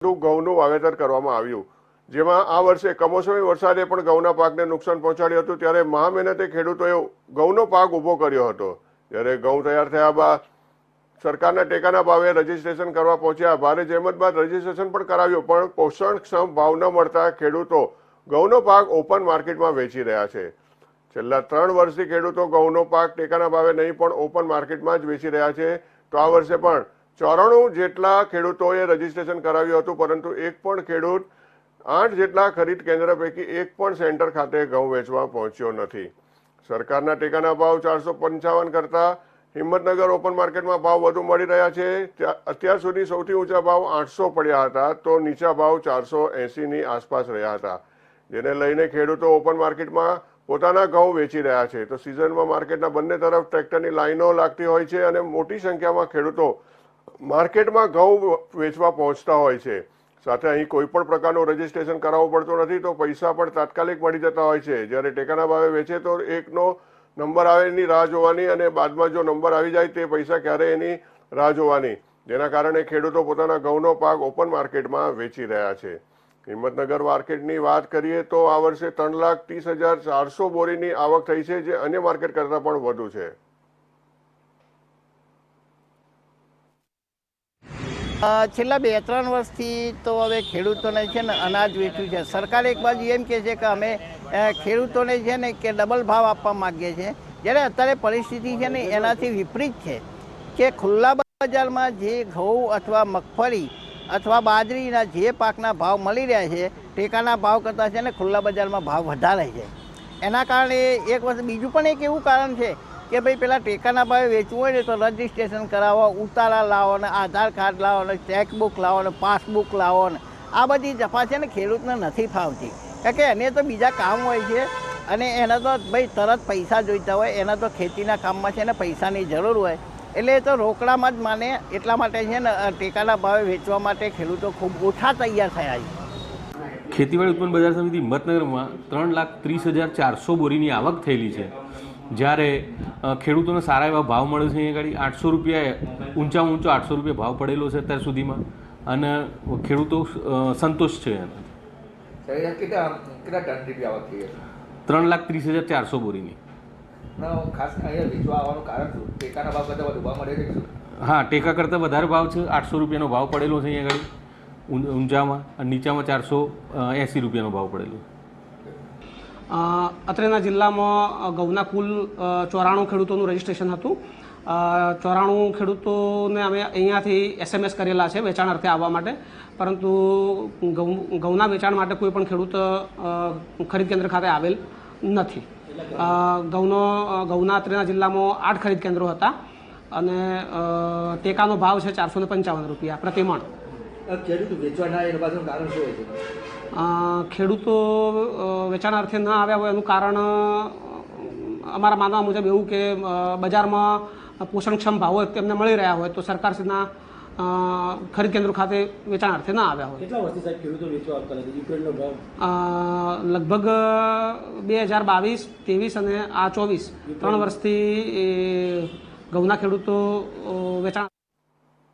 ઘઉંનું વાવેતર કરવામાં આવ્યું. જેમાં આ વર્ષે કમોસમી વરસાદે પણ ઘઉંના પાકને નુકસાન પહોંચાડ્યું હતું, ત્યારે મહા ખેડૂતોએ ઘઉંનો પાક ઊભો કર્યો હતો. જ્યારે ઘઉં તૈયાર થયા બાદ સરકારના ટેકાના ભાવે રજીસ્ટ્રેશન કરવા પહોંચ્યા, ભારે જહેમત બાદ રજીસ્ટ્રેશન પણ કરાવ્યું, પણ પોષણક્ષમ ભાવ ન મળતા ખેડૂતો ઘઉંનો પાક ઓપન માર્કેટમાં વેચી રહ્યા છે. છેલ્લા ત્રણ વર્ષથી ખેડૂતો ઘઉંનો પાક ટેકાના ભાવે નહીં, પણ ઓપન માર્કેટમાં જ વેચી રહ્યા છે. તો આ વર્ષે પણ ચોરાણું જેટલા ખેડૂતોએ રજીસ્ટ્રેશન કરાવ્યું હતું, પરંતુ એક પણ ખેડૂત આઠ જેટલા ખરીદ કેન્દ્ર પૈકી એક પણ સેન્ટર ખાતે ઘઉં વેચવા પહોંચ્યો નથી. સરકારના ટેકાના ભાવ ચારસો પંચાવન કરતા હિંમતનગર ઓપન માર્કેટમાં ભાવ વધુ મળી રહ્યા છે. ત્યાં અત્યાર સુધી સૌથી ઊંચા ભાવ આઠસો પડ્યા હતા, તો નીચા ભાવ ચારસો એંસીની આસપાસ રહ્યા હતા. જેને લઈને ખેડૂતો ઓપન માર્કેટમાં પોતાના ઘઉં વેચી રહ્યા છે. તો સિઝનમાં માર્કેટના બંને તરફ ટ્રેક્ટરની લાઈનો લાગતી હોય છે અને મોટી સંખ્યામાં ખેડૂતો માર્કેટમાં ઘઉં વેચવા પહોંચતા હોય છે. સાથે અહીં કોઈ પણ પ્રકારનું રજીસ્ટ્રેશન કરાવવું પડતું નથી, તો પૈસા પણ તાત્કાલિક મળી જતા હોય છે. જ્યારે ટેકાના ભાવે વેચે તો એકનો નંબર આવે એની રાહ જોવાની અને બાદમાં જો નંબર આવી જાય તે પૈસા ક્યારે એની રાહ જોવાની. જેના કારણે ખેડૂતો પોતાના ઘઉંનો પાક ઓપન માર્કેટમાં વેચી રહ્યા છે. હિંમતનગર માર્કેટની વાત કરીએ તો આ વર્ષે ત્રણ લાખ ત્રીસ હજાર ચારસો બોરીની આવક થઈ છે, જે અન્ય માર્કેટ કરતાં પણ વધુ છે. છેલ્લા બે ત્રણ વર્ષથી તો હવે ખેડૂતોને છે ને અનાજ વેચ્યું છે. સરકાર એક બાજુ એમ કહે છે કે અમે ખેડૂતોને છે ને કે ડબલ ભાવ આપવા માગીએ છીએ. જ્યારે અત્યારે પરિસ્થિતિ છે ને એનાથી વિપરીત છે કે ખુલ્લા બજારમાં જે ઘઉં અથવા મગફળી અથવા બાજરીના જે પાકના ભાવ મળી રહ્યા છે, ટેકાના ભાવ કરતાં છે ને ખુલ્લા બજારમાં ભાવ વધારે છે. એના કારણે એક વર્ષ બીજું પણ એક એવું કારણ છે કે ભાઈ પેલા ટેકાના ભાવે વેચવું હોય ને તો રજિસ્ટ્રેશન કરાવો, ઉતારા લાવો ને આધાર કાર્ડ લાવો ને ચેકબુક લાવો ને પાસબુક લાવો ને. આ બધી જફા છે ને ખેડૂતને નથી ફાવતી. કારણ કે એને તો બીજા કામ હોય છે અને એને તો ભાઈ તરત પૈસા જોઈતા હોય, એના તો ખેતીના કામમાં છે ને પૈસાની જરૂર હોય. એટલે એ તો રોકડામાં જ માને, એટલા માટે છે ને ટેકાના ભાવે વેચવા માટે ખેડૂતો ખૂબ ઓછા તૈયાર થયા છે. ખેતીવાડી ઉત્પન્ન બજાર સમિતિ હિંમતનગરમાં ત્રણ લાખ ત્રીસ હજાર ચારસો બોરીની આવક થયેલી છે. જ્યારે ખેડૂતોને સારા એવા ભાવ મળે છે અહીંયા આગળ આઠસો રૂપિયા ઊંચામાં ઊંચો આઠસો રૂપિયા ભાવ પડેલો છે અત્યાર સુધીમાં. અને ખેડૂતો સંતોષ છે હશે? ત્રણ લાખ ત્રીસ હજાર ચારસો બોરીની. હા ટેકા કરતાં વધારે ભાવ છે. આઠસો રૂપિયાનો ભાવ પડેલો છે અહીંયા આગળ ઊંચામાં અને નીચામાં ચારસો એંસી રૂપિયાનો ભાવ પડેલો છે. અત્રેના જિલ્લામાં ઘઉંના કુલ ચોરાણું ખેડૂતોનું રજીસ્ટ્રેશન હતું. ચોરાણું ખેડૂતોને અમે અહીંયાથી એસએમએસ કરેલા છે વેચાણ અર્થે આવવા માટે. પરંતુ ઘઉં ઘઉંના વેચાણ માટે કોઈ પણ ખેડૂત ખરીદ કેન્દ્ર ખાતે આવેલ નથી. ઘઉંનો ઘઉંના અત્રેના જિલ્લામાં આઠ ખરીદ કેન્દ્રો હતા. અને ટેકાનો ભાવ છે ચારસો પંચાવન રૂપિયા પ્રતિ મણ ખેડૂત વેચવા ના એનું પાછળનું કારણ શું હોય છે? ખેડૂતો વેચાણ અર્થે ન આવ્યા હોય એનું કારણ અમારા માનવા મુજબ એવું કે બજારમાં પોષણક્ષમ ભાવો તેમને મળી રહ્યા હોય તો સરકારશ્રીના શ્રીના ખરીદ કેન્દ્રો ખાતે વેચાણ અર્થે ન આવ્યા હોય. કેટલા વર્ષથી સાહેબ ખેડૂતો વેચવા આવતા નથી? યુક્રેનનો ભાવ? લગભગ બે હજાર બાવીસ ત્રેવીસ અને આ ચોવીસ. ત્રણ વર્ષથી ઘઉંના ખેડૂતો વેચાણ